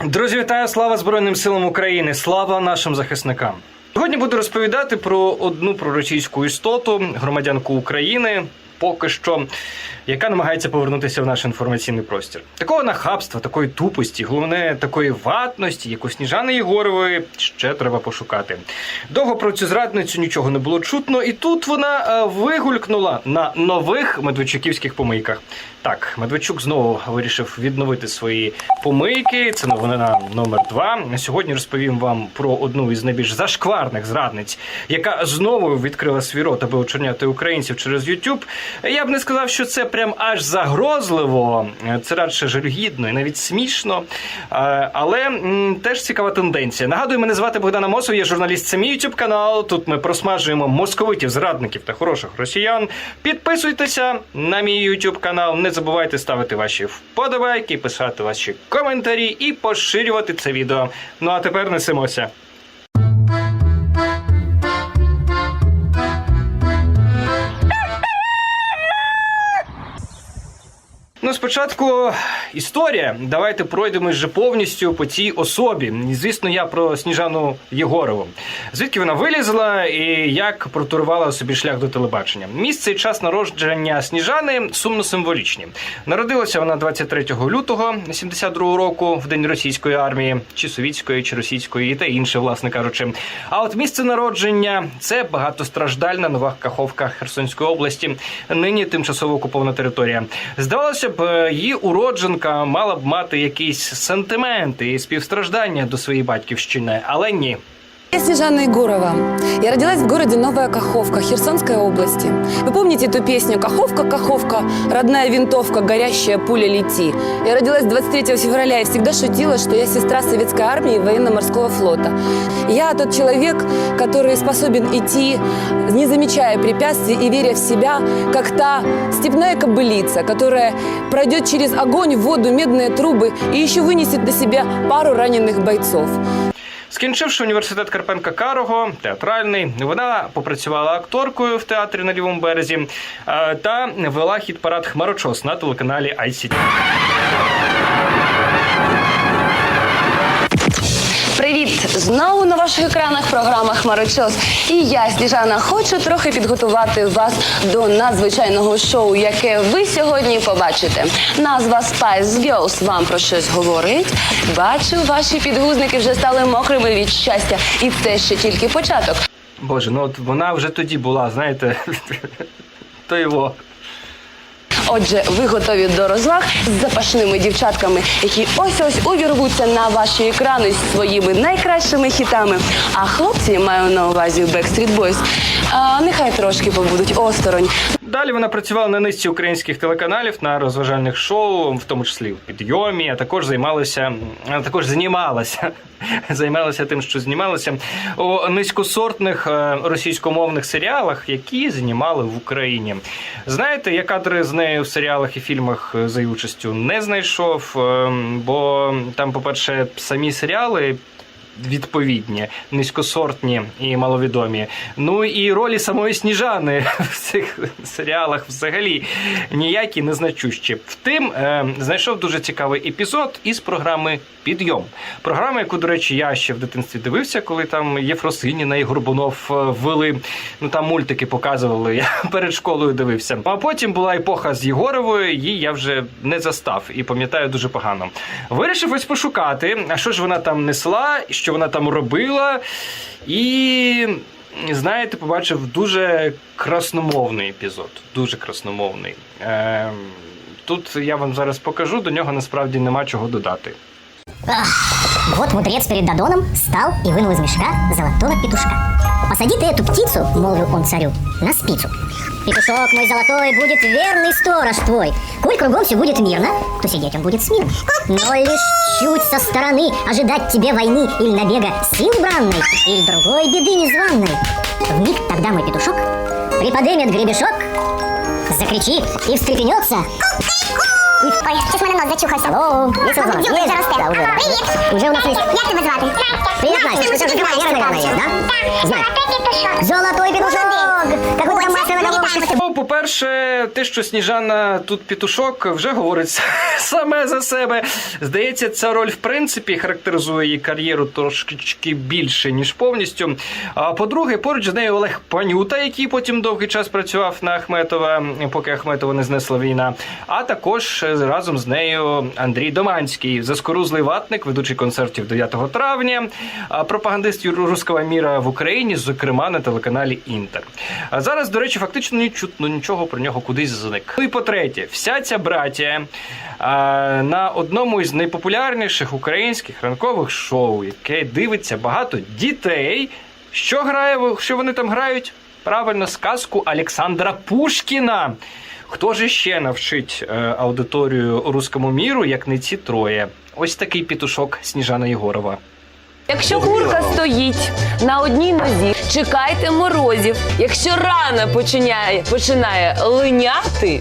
Друзі, вітаю! Слава Збройним силам України! Слава нашим захисникам! Сьогодні буду розповідати про одну проросійську істоту, громадянку України. Поки що, яка намагається повернутися в наш інформаційний простір. Такого нахабства, такої тупості, головне такої ватності, як у Сніжани Єгорової, ще треба пошукати. Довго про цю зрадницю нічого не було чутно, і тут вона е, вигулькнула на нових медведчуківських помийках. Так, Медведчук знову вирішив відновити свої помийки. Це новина номер два. Сьогодні розповім вам про одну із найбільш зашкварних зрадниць, яка знову відкрила свій рот, аби очерняти українців через YouTube. Я б не сказав, що це прям аж загрозливо, це радше жалюгідно і навіть смішно. Е, Але теж цікава тенденція. Нагадую, мене звати Богдана Мосов, я журналіст. Це мій YouTube канал. Тут ми просмажуємо московитів, зрадників та хороших росіян. Підписуйтеся на мій YouTube канал. Не забувайте ставити ваші вподобайки, писати ваші коментарі і поширювати це відео. Ну а тепер несемося. Спочатку історія. Давайте пройдемось вже повністю по цій особі. Звісно, я про Сніжану Єгорову. Звідки вона вилізла і як протурувала собі шлях до телебачення. Місце і час народження Сніжани сумно символічні. Народилася вона 23 лютого 72 року, в день російської армії, чи совітської, чи російської, і те інше, власне кажучи. А от місце народження це багатостраждальна нова Каховка Херсонської області, нині тимчасово окупована територія. Здавалося б, її уродженка мала б мати якісь сентименти і співстраждання до своєї батьківщини, але ні. Я Снежана Егорова. Я родилась в городе Новая Каховка Херсонской области. Вы помните эту песню «Каховка, Каховка, родная винтовка, горящая пуля лети». Я родилась 23 февраля и всегда шутила, что я сестра советской армии и военно-морского флота. Я тот человек, который способен идти, не замечая препятствий и веря в себя, как та степная кобылица, которая пройдет через огонь, воду, медные трубы и еще вынесет до себя пару раненых бойцов. Скінчивши університет Карпенка Карого, театральний, вона попрацювала акторкою в театрі на лівому березі е, та вела хіт парад Хмарочос на телеканалі ICT. Привіт! Знову на ваших екранах програма Хмарочос. І я, Сніжана, хочу трохи підготувати вас до надзвичайного шоу, яке ви сьогодні побачите. Назва Spice Girls вам про щось говорить. Бачу, ваші підгузники вже стали мокрими від щастя, і це ще тільки початок. Боже, ну от вона вже тоді була, знаєте, то його. Отже, ви готові до розваг з запашними дівчатками, які ось ось увірвуться на ваші екрани з своїми найкращими хітами. А хлопці маю на увазі Backstreet Boys, а, нехай трошки побудуть осторонь. Далі вона працювала на низці українських телеканалів на розважальних шоу, в тому числі в підйомі, а також займалася, а також знімалася, займалася тим, що знімалася у низькосортних е, російськомовних серіалах, які знімали в Україні. Знаєте, я кадри з нею в серіалах і фільмах е, за її участю не знайшов, е, бо там, по-перше, самі серіали відповідні, низькосортні і маловідомі. Ну і ролі самої Сніжани в цих серіалах взагалі ніякі не значущі. Втим, е, знайшов дуже цікавий епізод із програми Підйом. Програма, яку, до речі, я ще в дитинстві дивився, коли там Єфросиніна і Горбунов е, ввели. Ну там мультики показували. Я перед школою дивився. А потім була епоха з Єгоровою, її я вже не застав і пам'ятаю дуже погано. Вирішив ось пошукати, а що ж вона там несла, що вона там робила. І знаєте, побачив дуже красномовний епізод. Дуже красномовний. Е, тут я вам зараз покажу, до нього насправді нема чого додати. Вот мудрец перед Додоном стал и вынул из мешка золотого петушка. «Посади ты эту птицу, — молвил он царю, — на спицу. Петушок мой золотой будет верный сторож твой. Коль кругом все будет мирно, то сидеть он будет смирно. Но лишь чуть со стороны ожидать тебе войны или набега сил бранной, или другой беды незваной. В миг тогда мой петушок приподымет гребешок, закричит и встрепенется. Ой, щось мене нос зачухався. Алло, весело звонок. Дюбель Есть? заросте. Да, уже, да. Привіт. Уже у нас есть. Як тебе звати? Настя. Привіт, Настя. Ты тоже Вера, наверное, да? Золотий петушок. Золотой петушок! как будто масло на голову. По-перше, те, що Сніжана тут пітушок, вже говорить саме за себе. Здається, ця роль в принципі характеризує її кар'єру трошки більше, ніж повністю. А по-друге, поруч з нею Олег Панюта, який потім довгий час працював на Ахметова, поки Ахметова не знесла війна. А також е, разом з нею Андрій Доманський, заскорузлий ватник, ведучий концертів 9 травня, пропагандист руського міра в Україні, зокрема на телеканалі Інтер. А зараз, до речі, фактично не чутно нічого про нього кудись зник. Ну і по-третє, вся ця братія а, на одному із найпопулярніших українських ранкових шоу, яке дивиться багато дітей. Що грає, що вони там грають? Правильно, сказку Олександра Пушкіна. Хто ж ще навчить е, аудиторію руському міру, як не ці троє? Ось такий пітушок Сніжана Єгорова. Якщо курка стоїть на одній нозі, чекайте морозів. Якщо рана починає, починає линяти,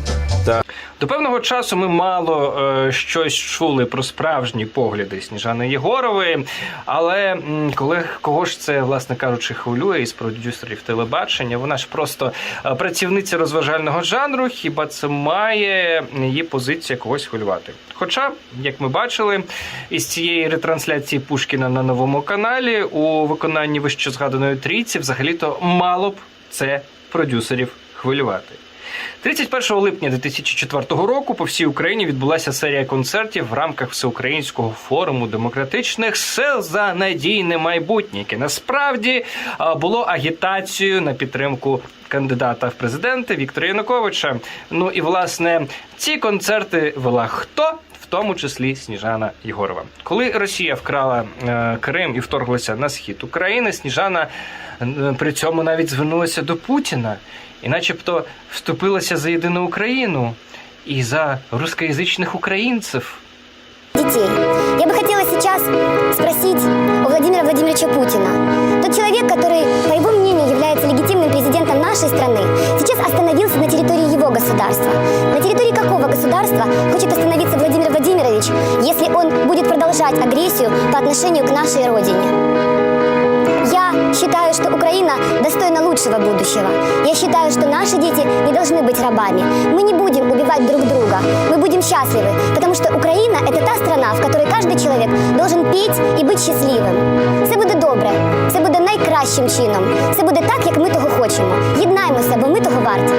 До певного часу ми мало е, щось чули про справжні погляди Сніжани Єгорової. Але коли кого ж це, власне кажучи, хвилює із продюсерів телебачення, вона ж просто е, працівниця розважального жанру. Хіба це має її позиція когось хвилювати? Хоча, як ми бачили, із цієї ретрансляції Пушкіна на новому каналі у виконанні вище згаданої трійці, взагалі-то мало б це продюсерів хвилювати. 31 липня 2004 року по всій Україні відбулася серія концертів в рамках всеукраїнського форуму демократичних сил за надійне майбутнє, яке насправді було агітацією на підтримку кандидата в президенти Віктора Януковича. Ну і власне ці концерти вела хто? В тому числі Сніжана Єгорова. Коли Росія вкрала е, Крим і вторглася на схід України, Сніжана е, при цьому навіть звернулася до Путіна і начебто вступилася за єдину Україну і за рускоязичних українців. детей. Я бы хотела сейчас спросить у Владимира Владимировича Путина. Тот человек, который, по его мнению, является легитимным президентом нашей страны, сейчас остановился на территории его государства. На территории какого государства хочет остановиться Владимир Владимирович, если он будет продолжать агрессию по отношению к нашей родине? Я считаю, что Украина достойна лучшего будущего. Я считаю, что наши дети не должны быть рабами. Мы не будем убивать друг друга. Мы будем счастливы, потому что Украина – это та страна, в которой каждый человек должен петь і бути щасливим. Це буде добре, це буде найкращим чином. Це буде так, як ми того хочемо. Єднаймося, бо ми того варті.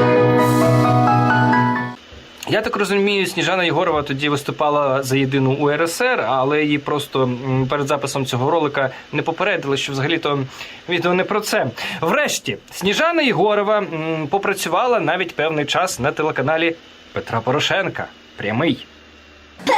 Я так розумію, Сніжана Єгорова тоді виступала за єдину УРСР, але її просто перед записом цього ролика не попередили, що взагалі-то відео не про це. Врешті, Сніжана Єгорова попрацювала навіть певний час на телеканалі Петра Порошенка. Прямий. The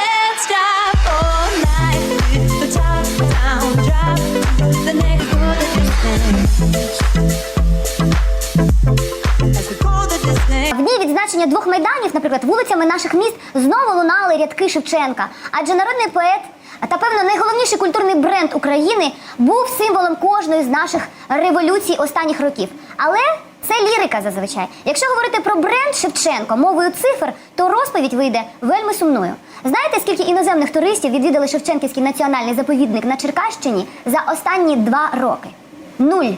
top В дні відзначення двох майданів, наприклад, вулицями наших міст знову лунали рядки Шевченка. Адже народний поет та певно найголовніший культурний бренд України був символом кожної з наших революцій останніх років. Але це лірика зазвичай. Якщо говорити про бренд Шевченко мовою цифр, то розповідь вийде вельми сумною. Знаєте, скільки іноземних туристів відвідали Шевченківський національний заповідник на Черкащині за останні два роки? Нуль.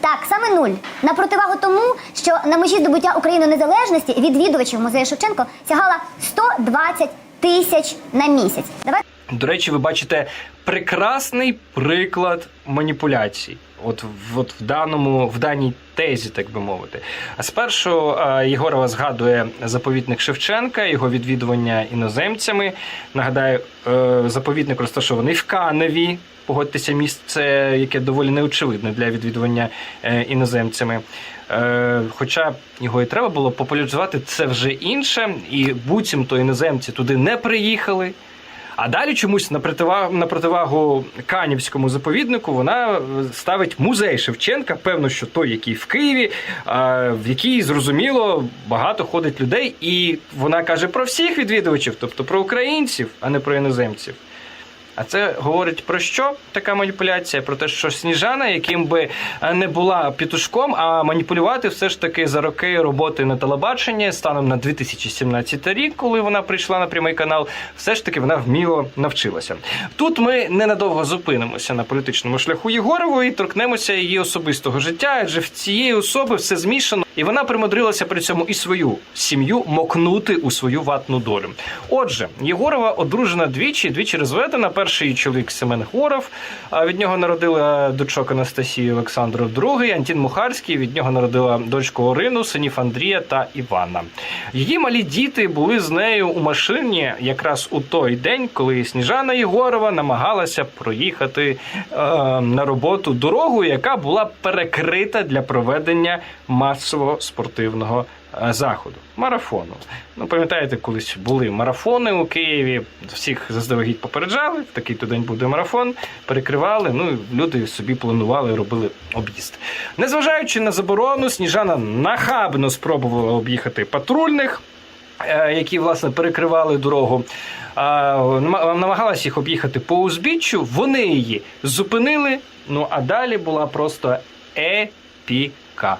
Так, саме нуль. На противагу тому, що на межі здобуття України незалежності відвідувачів музею Шевченко сягала 120 тисяч на місяць. Давай До речі, ви бачите прекрасний приклад маніпуляцій. От, от в даному в даній тезі, так би мовити. А спершу е, Єгорова згадує заповідник Шевченка, його відвідування іноземцями. Нагадаю, е, заповідник розташований в Каневі. Погодьтеся, місце, яке доволі неочевидне для відвідування е, іноземцями. Е, хоча його і треба було популяризувати, це вже інше, і буцімто іноземці туди не приїхали. А далі чомусь на противагу, на противагу Канівському заповіднику вона е, ставить музей Шевченка. Певно, що той, який в Києві, в який зрозуміло багато ходить людей, і вона каже про всіх відвідувачів, тобто про українців, а не про іноземців. А це говорить про що така маніпуляція? Про те, що Сніжана, яким би е, не була пітушком, а маніпулювати все ж таки за роки роботи на телебаченні станом на 2017 рік, коли вона прийшла на прямий канал, все ж таки вона вміло навчилася. Тут ми ненадовго зупинимося на політичному шляху Єгорової і торкнемося її особистого життя, адже в цієї особи все змішано, і вона примудрилася при цьому і свою сім'ю мокнути у свою ватну долю. Отже, Єгорова одружена двічі, двічі розведена. Перший чоловік Семен Горов. А від нього народила дочок Анастасію Олександру II, Антін Мухарський. Від нього народила дочку Орину, синів Андрія та Івана. Її малі діти були з нею у машині якраз у той день, коли Сніжана Єгорова намагалася проїхати е, на роботу дорогу, яка була перекрита для проведення масового спортивного заходу марафону. Ну, пам'ятаєте, колись були марафони у Києві, всіх заздалегідь попереджали, в такий то день буде марафон, перекривали. Ну люди собі планували, робили об'їзд. Незважаючи на заборону, Сніжана нахабно спробувала об'їхати патрульних. е, Які власне перекривали дорогу, намагалась їх об'їхати по узбіччю. Вони її зупинили. Ну а далі була просто епіка.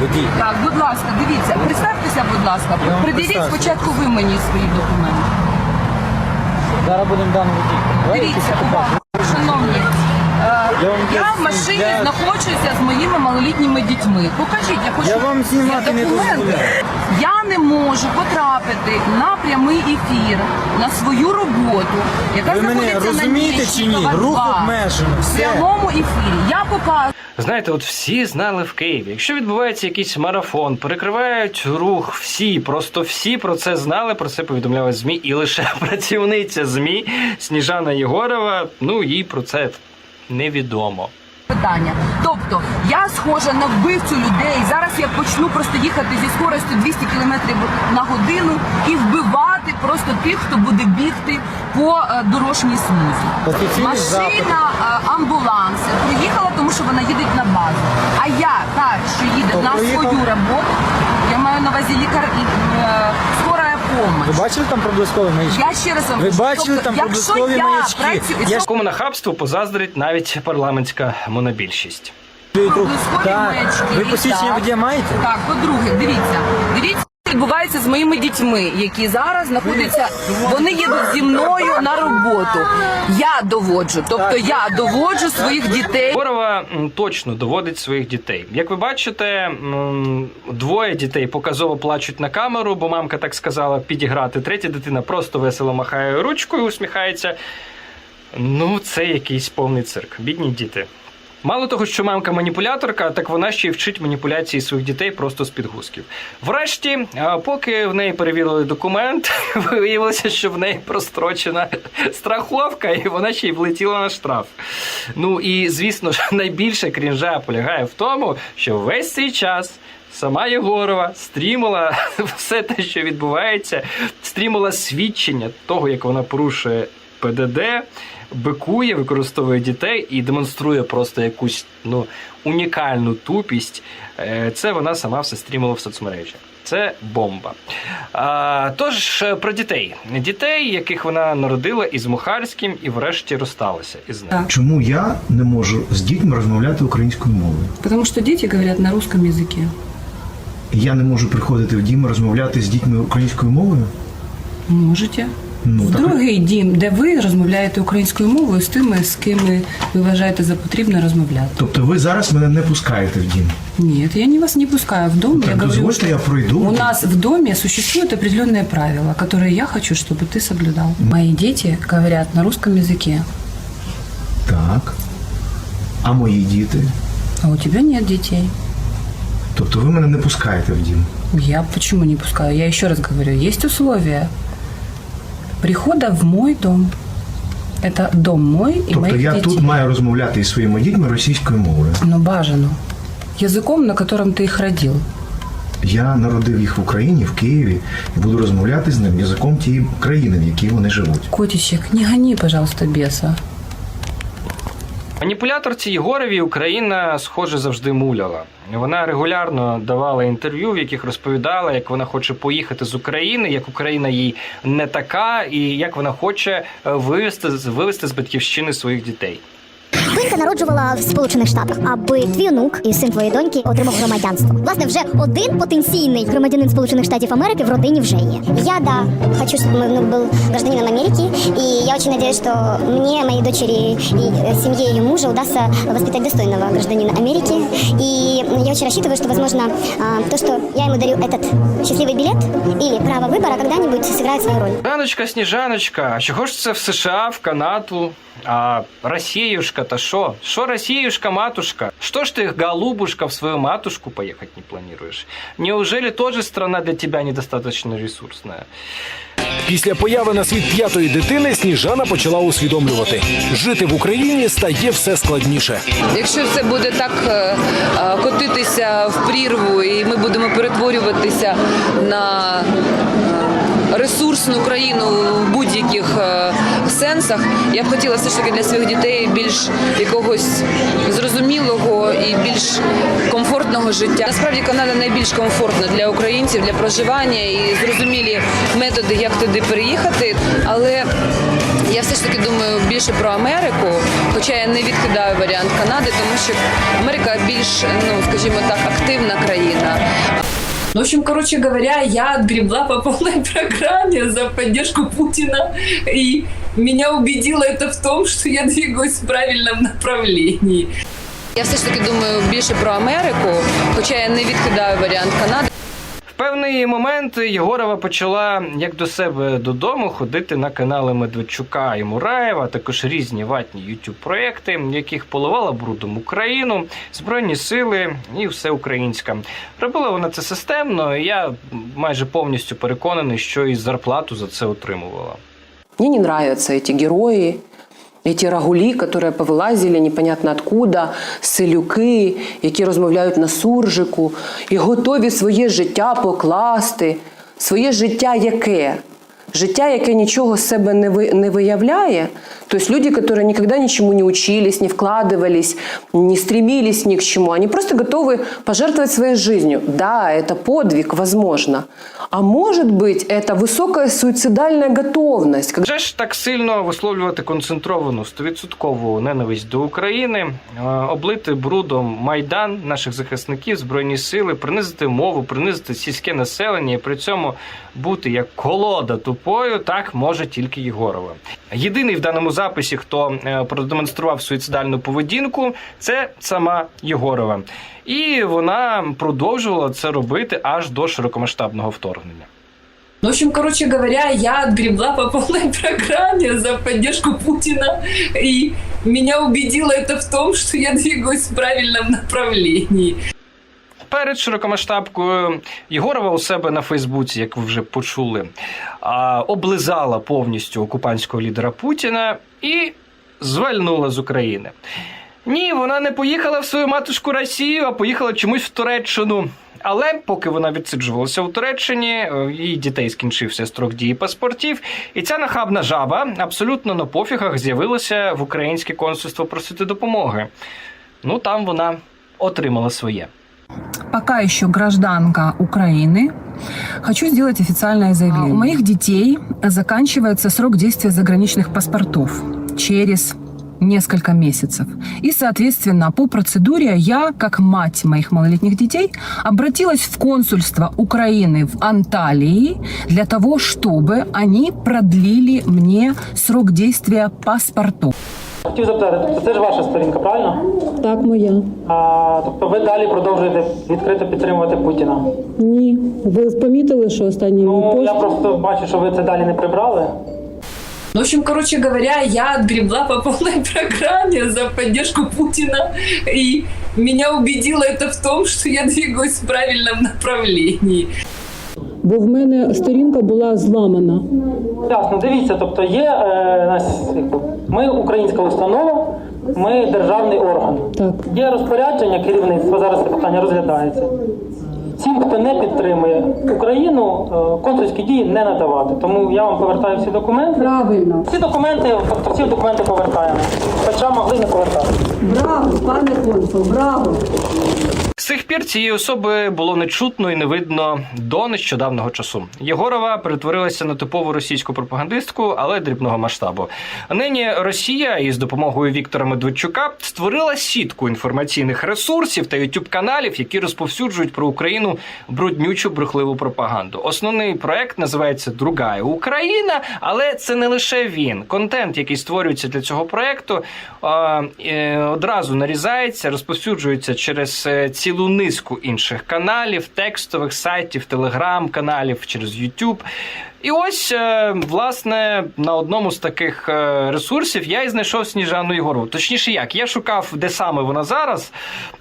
Водій. Так, будь ласка, дивіться, представтеся, будь ласка. Я вам Приділіть спочатку ви мені свої документи. Зараз будемо дану водій. Дивіться, увага, шановні. Я вам Я в машині я- знаходжуся з моїми малолітніми дітьми. Покажіть, я хочу Я вам знімати не документи. дозволяю. Я не можу потрапити на прямий ефір на свою роботу, яка Ви мене знаходиться розумієте на чи ні? Міщикова Рух 2. обмежено, В все. прямому ефірі. Я показую. Знаєте, от всі знали в Києві. Якщо відбувається якийсь марафон, перекривають рух, всі, просто всі про це знали, про це повідомляли ЗМІ, і лише працівниця ЗМІ Сніжана Єгорова, ну їй про це невідомо. питання. Тобто я схожа на вбивцю людей. Зараз я почну просто їхати зі скоростю 200 км на годину і вбивати просто тих, хто буде бігти по е, дорожній смузі. Машина е, амбуланс приїхала, тому що вона їде на базу. А я та, що їде на свою роботу, я маю на увазі лікар і е, Ви помощь. бачили там проблискові маячки? Я ще раз вам Ви кажу, бачили тобто, там якщо проблискові я маячки? працюю, Я Такому нахабству позаздрить навіть парламентська монобільшість. Проблискові маячки, Ви посвідчення так. водія маєте? Так, по-друге, дивіться, дивіться. Відбувається з моїми дітьми, які зараз знаходяться. Вони їдуть зі мною на роботу. Я доводжу, тобто я доводжу своїх дітей. Єгорова м, точно доводить своїх дітей. Як ви бачите, двоє дітей показово плачуть на камеру, бо мамка так сказала підіграти. Третя дитина просто весело махає ручкою, усміхається. Ну, це якийсь повний цирк. Бідні діти. Мало того, що мамка маніпуляторка, так вона ще й вчить маніпуляції своїх дітей просто з підгузків. Врешті, поки в неї перевірили документ, виявилося, що в неї прострочена страховка, і вона ще й влетіла на штраф. Ну і звісно ж, найбільше крінжа полягає в тому, що весь цей час. Сама Єгорова стрімила все те, що відбувається, стрімила свідчення того, як вона порушує ПДД, бикує, використовує дітей і демонструє просто якусь ну, унікальну тупість. Е, Це вона сама все стрімила в соцмережі. Це бомба. А, тож е, про дітей. Дітей, яких вона народила із Мухарським, і врешті розсталася із ним. Чому я не можу з дітьми розмовляти українською мовою? Тому що діти говорять на русском язикі. Я не можу приходити в дім розмовляти з дітьми українською мовою? Можете. Ну В так другий дім, де ви розмовляєте українською мовою з тими, з ким ви вважаєте за потрібне розмовляти. тобто ви зараз мене не пускаєте в дім. Нет, я не вас не пускаю в дом. Так я говорю, дозвольте, что я пройду. У нас в доме существуют определенные правила, которые я хочу, чтобы ты соблюдал. Мои дети говорят на русском языке, Так. А мої діти? а у тебя нет детей. Тобто ви мене не пускаєте в дім. Я почему не пускаю? Я еще раз говорю, есть условия прихода в мой дом. Это дом мой и Тобто моих я детей. тут маю розмовляти із своїми дітьми російською мовою. Но бажано. Языком, на котором ты их родил. Я народив їх в Україні, в Києві, і буду розмовляти з ним язиком тієї країни, в якій вони живуть. Котичек, не гони, пожалуйста, беса. Маніпуляторці Єгорові Україна, схоже, завжди муляла. Вона регулярно давала інтерв'ю, в яких розповідала, як вона хоче поїхати з України, як Україна їй не така, і як вона хоче е, вивести, вивести з батьківщини своїх дітей. Пинка народжувала в Сполучених Штатах, аби твій онук і син твоєї доньки отримав громадянство. Власне, вже один потенційний громадянин Сполучених Штатів Америки в родині вже є. Я да хочу, чтобы мой внук был гражданином Америки, и я очень надеюсь, что мне, моей дочери и э, семье ее мужа удастся воспитать достойного гражданина Америки. И я очень рассчитываю, что, возможно, а, то, что я ему дарю этот счастливый билет или право выбора, когда-нибудь сыграет свою роль. Раночка, сніжаночка, а чого ж це в США, в Канаду, А Росіюшка, та що? Що Росіюшка, матушка? Что ж ты, голубушка, в свою матушку поехать не планируешь? Неужели тоже страна для тебя недостаточно ресурсная? Після появи на світ п'ятої дитини Сніжана почала усвідомлювати, жити в Україні стає все складніше. Якщо це буде так е, е, котитися в прірву, і ми будемо перетворюватися на ресурсну країну в будь-яких е, сенсах, я б хотіла все ж таки для своїх дітей більш якогось зрозумілого і більш комфортного життя. Насправді Канада найбільш комфортна для українців для проживання і зрозумілі методи, як туди переїхати, але я все ж таки думаю більше про Америку, хоча я не відкидаю варіант Канади, тому що Америка більш, ну скажімо так, активна країна. Ну, В общем, короче говоря, я отгребла по полной программе за поддержку Путина, и меня убедило это в том, что я двигаюсь в правильном направлении. Я все ж таки думаю більше про Америку, хоча я не відкидаю варіант Канади. Певний момент Єгорова почала як до себе додому ходити на канали Медведчука і Мураєва, також різні ватні youtube проекти, яких поливала брудом Україну, збройні сили і все українське. Робила вона це системно, і я майже повністю переконаний, що і зарплату за це отримувала. Мне не нравятся эти герои, эти рагулі, которые повилазили непонятно откуда, селюки, які розмовляють на суржику і готові своє життя покласти. Своє життя яке? Життя, яке нічого з себе не, ви, не виявляє. Тобто люди, які ніколи нічому не учились, не вкладывались, не стремились ни к чему, они просто готовы пожертвовать своей жизнью. Да, это подвиг, возможно. А может быть, это высокая суицидальная готовность, когда Вже ж так сильно висловлювати концентровану стовідсоткову ненависть до України, е, облити брудом майдан наших захисників, збройні сили, принизити мову, принизити сільське населення, і при цьому бути як колода тупою, так може тільки Єгорова. Єдиний в даному записі, хто е, продемонстрував суїцидальну поведінку, це сама Єгорова. І вона продовжувала це робити аж до широкомасштабного вторгнення. Ну, В общем, короче говоря, я отгребла по полной программе за поддержку Путина, и меня убедило это в том, что я двигаюсь в правильном направлении. Перед широкомасштабкою Єгорова у себе на Фейсбуці, як ви вже почули, облизала повністю окупантського лідера Путіна і звальнула з України. Ні, вона не поїхала в свою матушку Росію, а поїхала чомусь в Туреччину. Але поки вона відсиджувалася у Туреччині, е, її дітей скінчився строк дії паспортів, і ця нахабна жаба абсолютно на пофігах з'явилася в українське консульство просити допомоги. Ну там вона отримала своє. Пока еще гражданка Украины, хочу сделать официальное заявление. У моих детей заканчивается срок действия заграничных паспортов через несколько месяцев. И, соответственно, по процедуре я, как мать моих малолетних детей, обратилась в консульство Украины в Анталии для того, чтобы они продлили мне срок действия паспортов. Хотів запитати, тобто це ж ваша сторінка, правильно? Так, моя. А, тобто ви далі продовжуєте відкрито підтримувати Путіна? Ні. Ви помітили, що останній мій Ну, пост? я просто бачу, що ви це далі не прибрали. Ну, В общем, короче говоря, я отгребла по полной программе за поддержку Путина, и меня убедило это в том, что я двигаюсь в правильном направлении. Бо в мене сторінка була зламана. Ясно, дивіться, тобто є е, нас, ми українська установа, ми державний орган. Так. Є розпорядження керівництва, зараз це питання розглядається. цим, хто не підтримує Україну, е, консульські дії не надавати. Тому я вам повертаю всі документи. Правильно. Всі документи, тобто всі документи повертаємо. Хоча могли не повертати. Браво, пане консул, браво. Пір цієї особи було не чутно і не видно до нещодавнього часу. Єгорова перетворилася на типову російську пропагандистку, але дрібного масштабу. Нині Росія із допомогою Віктора Медведчука створила сітку інформаційних ресурсів та ютуб каналів, які розповсюджують про Україну бруднючу брехливу пропаганду. Основний проект називається Другая Україна, але це не лише він. Контент, який створюється для цього проекту, е, одразу нарізається, розповсюджується через е, цілу низку інших каналів, текстових сайтів, телеграм-каналів, через YouTube. І ось, е, власне, на одному з таких е, ресурсів я і знайшов Сніжану Єгорову. Точніше, як я шукав, де саме вона зараз,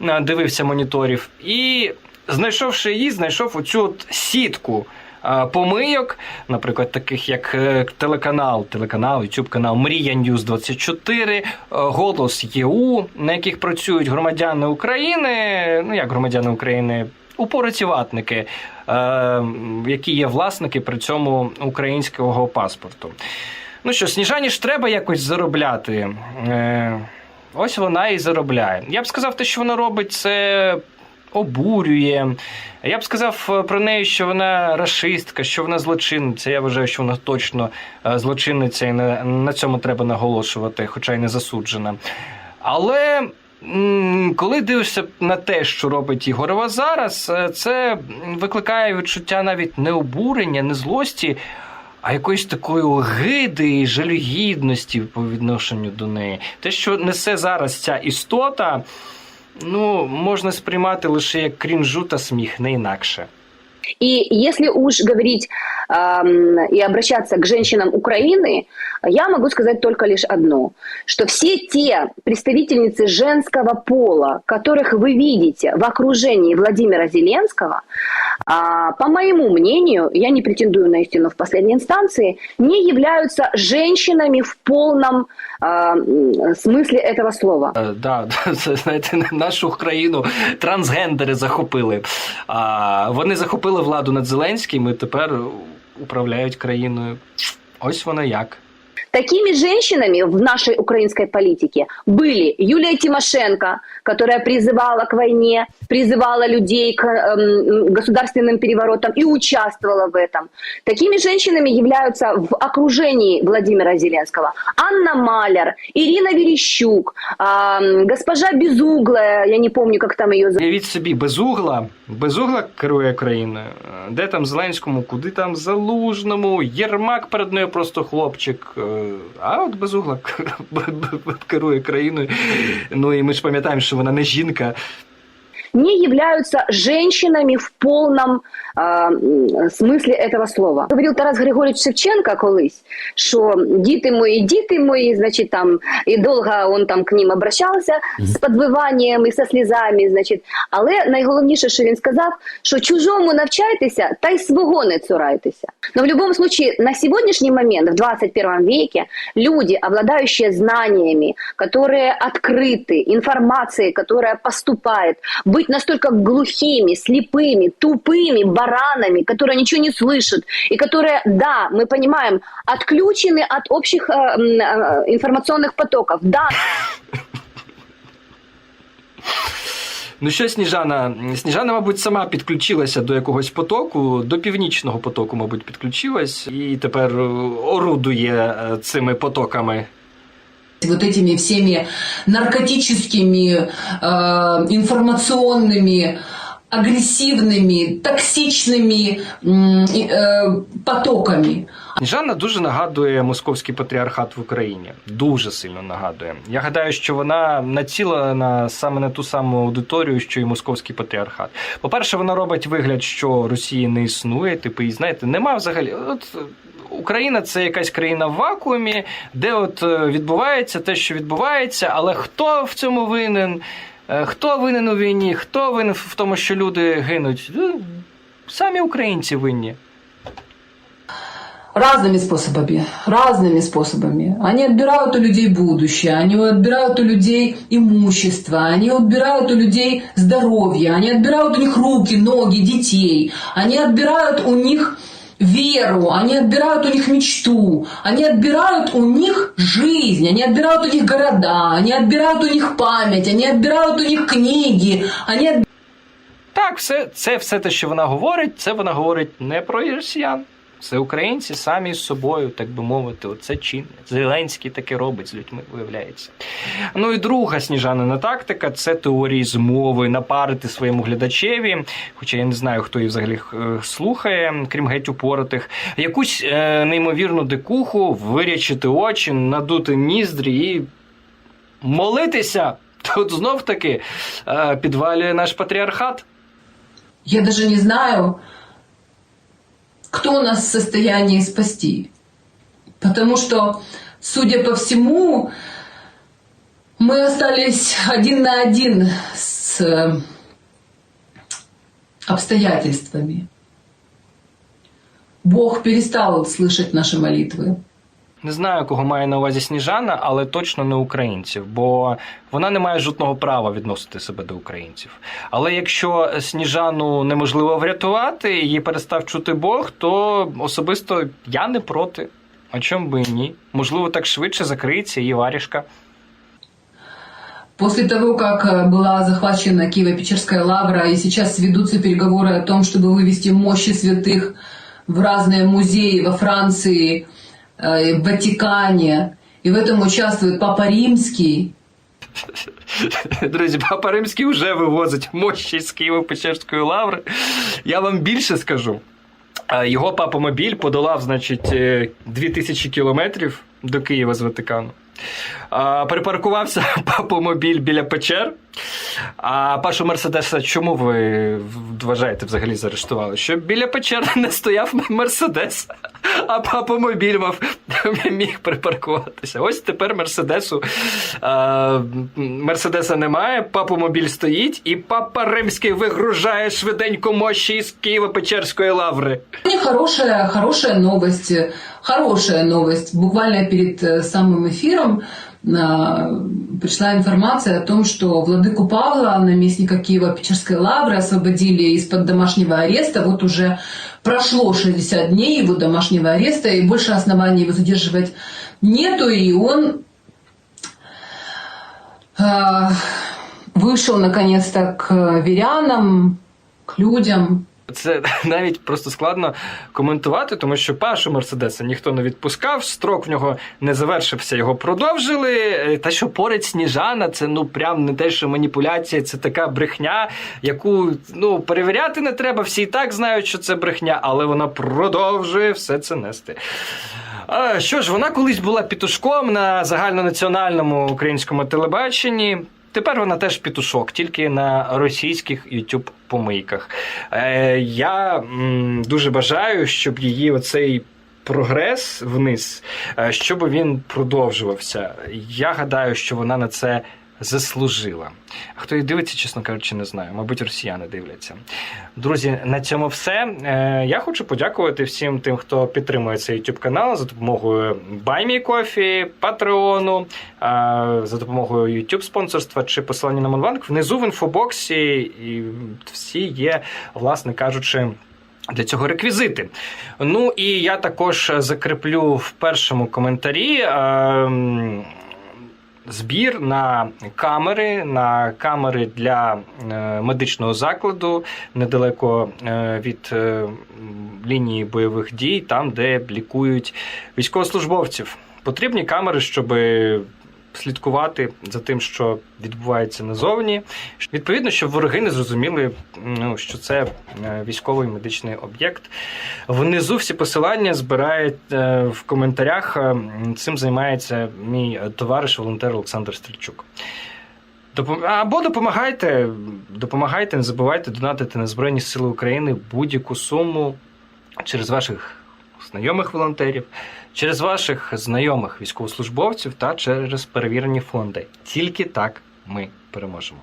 е, дивився моніторів, і знайшовши її, знайшов оцю от сітку. Е, Помийок, наприклад, таких як е, телеканал, телеканал, YouTube канал Мрія Ньюз 24, е, Голос ЄУ, на яких працюють громадяни України, ну як громадяни України, упоротіватники, е, які є власники при цьому українського паспорту. Ну що, Сніжані ж треба якось заробляти. Ось вона і заробляє. Я б сказав, те, що вона робить, це обурює. Я б сказав е, про неї, що вона расистка, що вона злочинниця. Я вважаю, що вона точно е, злочинниця, і на, цьому треба наголошувати, хоча й не засуджена. Але коли дивишся на те, що робить Ігорова зараз, е, це викликає відчуття навіть не обурення, не злості, а якоїсь такої огиди і жалюгідності по відношенню до неї. Те, що несе зараз ця істота, ну, можна сприймати лише як крінжу та сміх, не інакше. И если уж говорить эм, и обращаться к женщинам Украины, я могу сказать только лишь одно, что все те представительницы женского пола, которых вы видите в окружении Владимира Зеленского, а, по моему мнению, я не претендую на истину в последней инстанции, не являются женщинами в полном смысле этого слова. Е, Да, це знаєте, нашу країну трансгендери захопили. А вони захопили владу над Зеленським і тепер управляють країною. Ось воно як. Такими женщинами в нашей украинской политике были Юлия Тимошенко, которая призывала к войне, призывала людей к эм, государственным переворотам и участвовала в этом. Такими женщинами являются в окружении Владимира Зеленского Анна Маляр, Ирина Верещук, эм, госпожа Безуглая, я не помню, как там ее зовут. Уявіть собі, безугла, безугла керує країною. Е, Де там Зеленському, куди там Залужному, Єрмак перед нею просто хлопчик. а от безугла керує країною. Ну і ми ж пам'ятаємо, що вона не жінка не являются женщинами в полном э, м, смысле этого слова. Говорил Тарас Григорьевич Шевченко колись, що діти мої, діти мої, значить там і довго он там к ним обращався з подвиванням і со слізами, значить. Але найголовніше, що він сказав, що чужому навчайтеся, та й свого не цурайтеся. Но в любом случае, на сегодняшний момент, в 21 веке, люди, обладающие знаниями, которые открыты, информацией, которая поступает, быть настолько глухими, слепыми, тупыми баранами, которые ничего не слышат, и которые, да, мы понимаем, отключены от общих э, м, э, информационных потоков. Да, Ну що, Сніжана? Сніжана, мабуть, сама підключилася до якогось потоку, до північного потоку, мабуть, підключилась, і тепер е, орудує е, цими потоками. вот этими всеми наркотическими, э, информационными, агрессивными, токсичными м, и, э, потоками. Сніжана дуже нагадує московський патріархат в Україні. Дуже сильно нагадує. Я гадаю, що вона націлена саме на ту саму аудиторію, що і московський патріархат. По-перше, вона робить вигляд, що Росії не існує. Типу, і знаєте, нема взагалі. От Україна це якась країна в вакуумі, де от е, відбувається те, що відбувається, але хто в цьому винен? Е, Хто винен у війні? Хто винен в тому, що люди гинуть? Ну, Самі українці винні. разными способами, разными способами. Они отбирают у людей будущее, они отбирают у людей имущество, они отбирают у людей здоровье, они отбирают у них руки, ноги, детей, они отбирают у них веру, они отбирают у них мечту, они отбирают у них жизнь, они отбирают у них города, они отбирают у них память, они отбирают у них книги, они отбирают Так, все, це все те, що вона говорить, це вона говорить не про росіян. Це українці самі з собою, так би мовити, оце чинне. Зеленський таке робить з людьми, виявляється. Ну і друга сніжанина тактика це теорії змови, напарити своєму глядачеві, хоча я не знаю, хто її взагалі е, слухає, крім геть упоротих, якусь е, неймовірну дикуху, вирячити очі, надути ніздрі і молитися. Тут знов таки е, підвалює наш патріархат. Я даже не знаю, кто нас в состоянии спасти. Потому что, судя по всему, мы остались один на один с э, обстоятельствами. Бог перестал слышать наши молитвы. Не знаю, кого має на увазі Сніжана, але точно не українців, бо вона не має жодного права відносити себе до українців. Але якщо Сніжану неможливо врятувати, її перестав чути Бог, то особисто я не проти. А чому би і ні? Можливо, так швидше закриється її варішка. После того, как э, была захвачена Киево-Печерская лавра, и сейчас ведутся переговоры о том, чтобы вывести мощи святых в разные музеи во Франции, э, в Ватикане, и в этом участвует Папа Римский, Друзі, Папа Римський вже вивозить мощі з Києво-Печерської лаври. Я вам більше скажу. Е, Його папомобіль подолав, значить, е, 2000 кілометрів до Києва з Ватикану. А, Припаркувався папомобіль біля печер. А Пашу Мерседеса чому ви вважаєте взагалі заарештували? Щоб біля печер не стояв Мерседес, а папомобіль мав міг припаркуватися. Ось тепер Мерседесу а, Мерседеса немає, папомобіль стоїть, і папа Римський вигружає швиденько мощі із Києво-Печерської лаври. Мне хорошая, хорошая новость, хорошая новость. Буквально перед э, самым эфиром а, пришла информация о том, что владыку Павла, наместника Киева-Печерской лавры, освободили из-под домашнего ареста. Вот уже прошло 60 дней его домашнего ареста, и больше оснований его задерживать нету, и он а, вышел наконец-то к верянам, к людям, Це навіть просто складно коментувати, тому що Пашу Мерседеса ніхто не відпускав, строк в нього не завершився, його продовжили. Е, Та що поряд Сніжана, це ну прям не те, що маніпуляція, це така брехня, яку ну перевіряти не треба. Всі і так знають, що це брехня, але вона продовжує все це нести. А, що ж, вона колись була пітушком на загальнонаціональному українському телебаченні. Тепер вона теж пітушок, тільки на російських youtube помийках. Е, я м, дуже бажаю, щоб її оцей прогрес вниз, е, щоб він продовжувався. Я гадаю, що вона на це заслужила. А хто її дивиться, чесно кажучи, не знаю. Мабуть, росіяни дивляться. Друзі, на цьому все. Е, Я хочу подякувати всім тим, хто підтримує цей YouTube канал за допомогою BuyMeCoffee, Патреону, е, за допомогою YouTube спонсорства чи посилання на Монбанк. Внизу в інфобоксі і всі є, власне кажучи. Для цього реквізити. Ну і я також закріплю в першому коментарі. Е, збір на камери, на камери для е, медичного закладу недалеко е, від е, лінії бойових дій, там, де лікують військовослужбовців. Потрібні камери, щоб слідкувати за тим, що відбувається назовні. Відповідно, щоб вороги не зрозуміли, ну, що це е, військовий медичний об'єкт. Внизу всі посилання збирають е, в коментарях. Е, Цим займається мій товариш волонтер Олександр Стрільчук. Або допомагайте, допомагайте, не забувайте донатити на Збройні Сили України будь-яку суму через ваших знайомих волонтерів, через ваших знайомих військовослужбовців та через перевірені фонди. Тільки так ми переможемо.